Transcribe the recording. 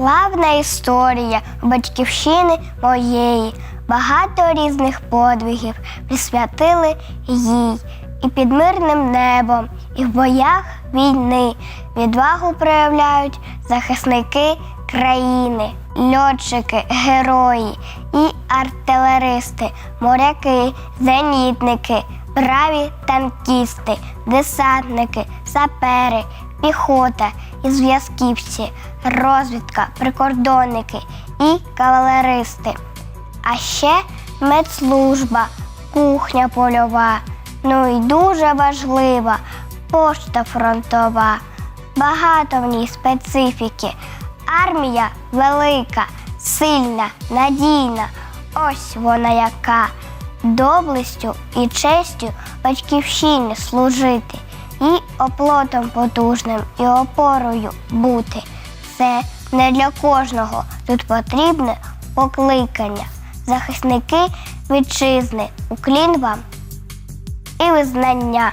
Славна історія батьківщини моєї, багато різних подвигів присвятили їй. І під мирним небом, і в боях війни відвагу проявляють захисники країни, льотчики, герої і артилеристи, моряки, зенітники, браві танкісти, десантники, сапери, піхота і зв'язківці, розвідка, прикордонники і кавалеристи. А ще медслужба, кухня польова. Ну і дуже важлива пошта фронтова. Багато в ній специфіки. Армія велика, сильна, надійна. Ось вона яка. Доблестю і честю батьківщині служити, і оплотом потужним, і опорою бути. Це не для кожного. Тут потрібне покликання. Захисники вітчизни, уклін вам і визнання.